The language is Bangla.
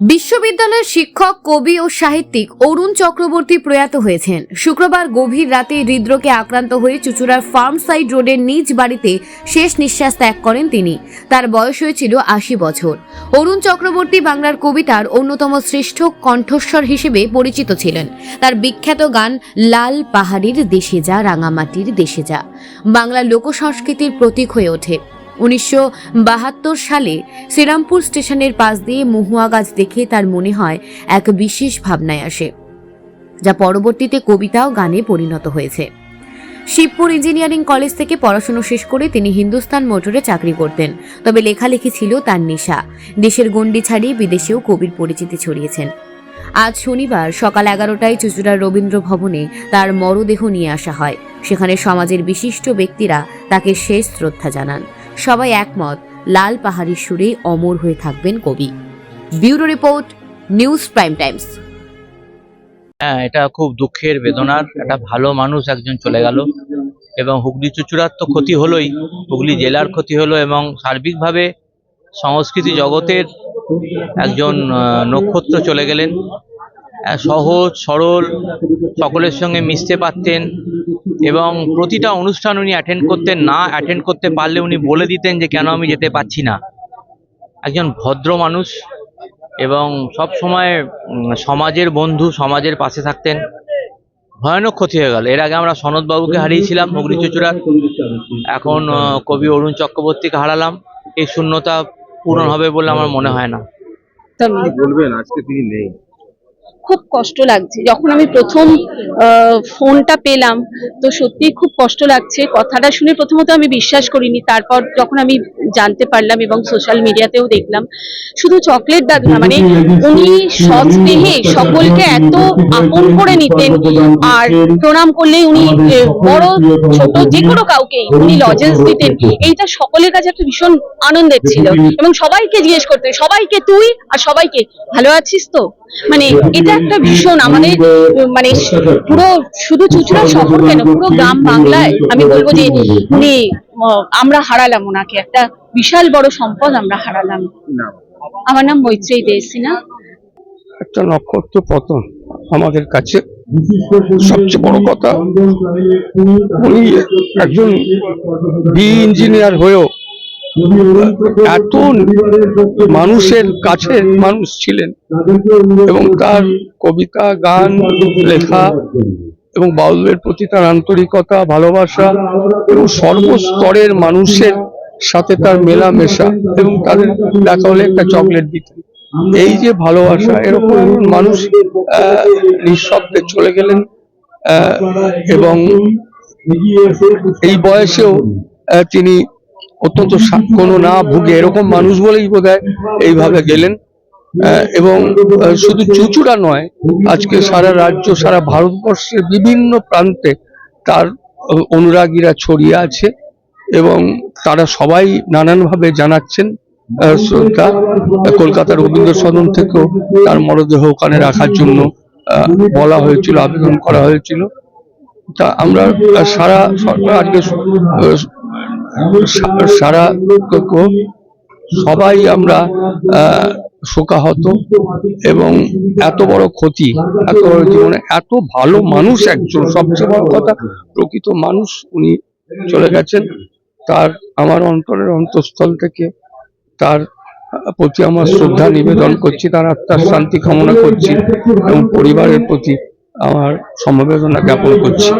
বিশ্ববিদ্যালয়ের শিক্ষক, কবি ও সাহিত্যিক অরুণ চক্রবর্তী প্রয়াত হয়েছেন। শুক্রবার গভীর রাতে হৃদরোগে আক্রান্ত হয়ে চুচুড়ার ফার্ম সাইড রোডের নিজ বাড়িতে শেষ নিঃশ্বাস ত্যাগ করেন তিনি। তার বয়স হয়েছিল আশি বছর। অরুণ চক্রবর্তী বাংলার কবিতার অন্যতম শ্রেষ্ঠ কণ্ঠস্বর হিসেবে পরিচিত ছিলেন। তার বিখ্যাত গান, লাল পাহাড়ির দেশে যা, রাঙামাটির দেশে যা বাংলা লোকসংস্কৃতির প্রতীক হয়ে ওঠে। উনিশশো বাহাত্তর সালে শ্রীরামপুর স্টেশনের পাশ দিয়ে মহুয়া গাছ দেখে তার মনে হয় এক বিশেষ ভাবনায় আসে, যা পরবর্তীতে কবিতা ও গানে পরিণত হয়েছে। শিবপুর ইঞ্জিনিয়ারিং কলেজ থেকে পড়াশুনো শেষ করে তিনি হিন্দুস্তান মোটরে চাকরি করতেন, তবে লেখালেখি ছিল তার নেশা। দেশের গণ্ডি ছাড়িয়ে বিদেশেও কবির পরিচিতি ছড়িয়েছেন। আজ শনিবার সকাল এগারোটায় চুচুড়ার রবীন্দ্র ভবনে তার মরদেহ নিয়ে আসা হয়। সেখানে সমাজের বিশিষ্ট ব্যক্তিরা তাকে শেষ শ্রদ্ধা জানান। সবাই একমত, লাল পাহাড়ি সুরে অমর হয়ে থাকবেন কবি। Bureau report, news prime times. হ্যাঁ এটা খুব দুঃখের বেদনার, একটা ভালো মানুষ একজন চলে গেল এবং হুগলি চুচুড়ার তো ক্ষতি হলোই, হুগলি জেলার ক্ষতি হলো এবং সার্বিকভাবে সংস্কৃতি জগতের একজন নক্ষত্র চলে গেলেন। সহজ সরল সকলের সঙ্গে মিশতে পারতেন এবং প্রতিটা অনুষ্ঠান উনি অ্যাটেন্ড করতেন না অ্যাটেন্ড করতে পারলে উনি বলে দিতেন যে কেন আমি যেতে পারছি না? একজন ভদ্র মানুষ এবং সব সময় সমাজের বন্ধু সমাজের পাশে থাকতেন। ভয়ানক ক্ষতি হয়ে গেল। এর আগে আমরা সনদবাবুকে হারিয়েছিলাম হুগলি চুচুড়ার। এখন কবি অরুণ চক্রবর্তীকে হারালাম। এই শূন্যতা পূরণ হবে বলে আমার মনে হয় না। বলবেন? আজকে তিনি নেই। খুব কষ্ট লাগছে। যখন আমি প্রথম ফোনটা পেলাম, তো সত্যি খুব কষ্ট লাগছে। কথাটা শুনে প্রথমত আমি বিশ্বাস করিনি, তারপর যখন আমি জানতে পারলাম এবং সোশ্যাল মিডিয়াতেও দেখলাম, শুধু চকলেট দাদু না মানে উনি সস্নেহে সকলকে এত আপন করে নিতেন আর প্রণাম করলে উনি বড়, ছোট যে কোনো কাউকেই উনি লজেন্স দিতেন। এইটা সকলের কাছে একটা ভীষণ আনন্দের ছিল এবং সবাইকে জিজ্ঞেস করতেন সবাইকে তুই আর সবাইকে, ভালো আছিস তো? মানে এটা একটা ভীষণ আমাদের মানে পুরো শুধু চুচুড়া শহর কেন, পুরো গ্রাম বাংলায় আমি বলব যে উনি আমরা হারালাম ওনাকে, একটা বিশাল বড় সম্পদ আমরা হারালাম। আমার নাম মৈত্রেয়ী দেশিনা। একটা নক্ষত্র পতন আমাদের কাছে সবচেয়ে বড় কথা। উনি একজন বি ইঞ্জিনিয়ার হয়েও এত মানুষের কাছে মানুষ ছিলেন এবং তার কবিতা গান লেখা এবং বাউলের প্রতি তার আন্তরিকতা ভালোবাসা এবং সর্বস্তরের মানুষের সাথে তার মেলামেশা এবং তাদের দেখা হলে একটা চকলেট দিতেন। এই যে ভালোবাসা এরকম মানুষ নিঃশব্দে চলে গেলেন আহ, এবং এই বয়সেও তিনি অত্যন্ত কোনো না ভুগে, এরকম মানুষ বলেই বোধ এইভাবে গেলেন। এবং শুধু চুচুড়া নয়, আজকে সারা রাজ্য, সারা ভারতবর্ষের বিভিন্ন প্রান্তে তার অনুরাগীরা ছড়িয়ে আছে এবং তারা সবাই নানানভাবে জানাচ্ছেন শ্রদ্ধা। কলকাতার রবীন্দ্র সদন থেকেও তার মরদেহ ওখানে রাখার জন্য বলা হয়েছিল, আবেদন করা হয়েছিল। তা আমরা সারা সরকার আজকে সারা সবাই আমরা শোকাহত এবং এত বড় ক্ষতি, এত বড় জীবনে এত ভালো মানুষ একজন, সবচেয়ে বড় কথা, প্রকৃত মানুষ উনি চলে গেছেন। তার, আমার অন্তরের অন্তঃস্থল থেকে তার প্রতি আমার শ্রদ্ধা নিবেদন করছি, তার আত্মার শান্তি কামনা করছি এবং পরিবারের প্রতি আমার সমবেদনা জ্ঞাপন করছি।